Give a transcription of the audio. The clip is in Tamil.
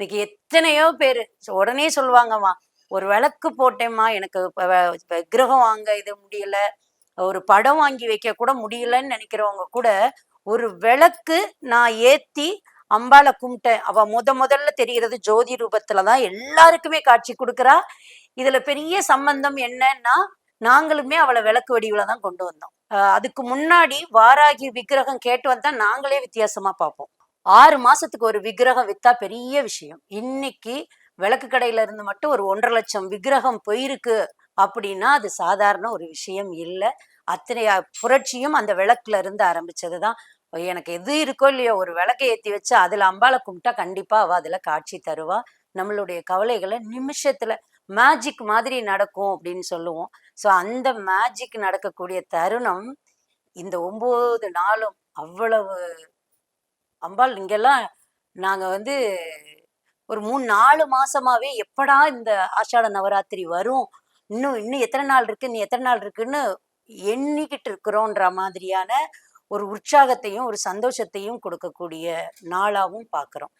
இன்னைக்கு எத்தனையோ பேர். உடனே சொல்லுவாங்கம்மா ஒரு விளக்கு போட்டேம்மா எனக்கு கிரகம் வாங்க இது முடியல. ஒரு படம் வாங்கி வைக்க கூட முடியலன்னு நினைக்கிறவங்க கூட ஒரு விளக்கு நான் ஏத்தி அம்பாளை கும்பிட்டேன். அவ முத முதல்ல தெரிகிறது ஜோதி ரூபத்துலதான் எல்லாருக்குமே காட்சி கொடுக்குறா. இதுல பெரிய சம்பந்தம் என்னன்னா நாங்களுமே அவளை விளக்கு வடிவுல தான் கொண்டு வந்தோம். அதுக்கு முன்னாடி வாராகி விக்கிரகம் கேட்டு வந்தா நாங்களே வித்தியாசமா பார்ப்போம். ஆறு மாசத்துக்கு ஒரு விக்கிரகம் வித்தா பெரிய விஷயம். இன்னைக்கு விளக்கு கடையில இருந்து மட்டும் ஒரு ஒன்றரை லட்சம் விக்கிரகம் போயிருக்கு அப்படின்னா அது சாதாரண ஒரு விஷயம் இல்லை. அத்தனை புரட்சியும் அந்த விளக்குல இருந்து ஆரம்பிச்சதுதான். எனக்கு எது இருக்கோ இல்லையோ ஒரு விளக்கை ஏத்தி வச்சு அதுல அம்பாளை கும்பிட்டா கண்டிப்பா அவ அதுல காட்சி தருவா. நம்மளுடைய கவலைகளை நிமிஷத்துல மேஜிக் மாதிரி நடக்கும் அப்படின்னு சொல்லுவோம். ஸோ அந்த மேஜிக் நடக்கக்கூடிய தருணம் இந்த ஒன்பது நாளும் அவ்வளவு அம்பாள் இங்கெல்லாம் நாங்க வந்து ஒரு மூணு நாலு மாசமாவே எப்படா இந்த ஆஷாட நவராத்திரி வரும்? இன்னும் இன்னும் எத்தனை நாள் இருக்கு? இன்னும் எத்தனை நாள் இருக்குன்னு எண்ணிக்கிட்டு இருக்கிறோன்ற மாதிரியான ஒரு உற்சாகத்தையும் ஒரு சந்தோஷத்தையும் கொடுக்கக்கூடிய நாளாகவும் பார்க்குறோம்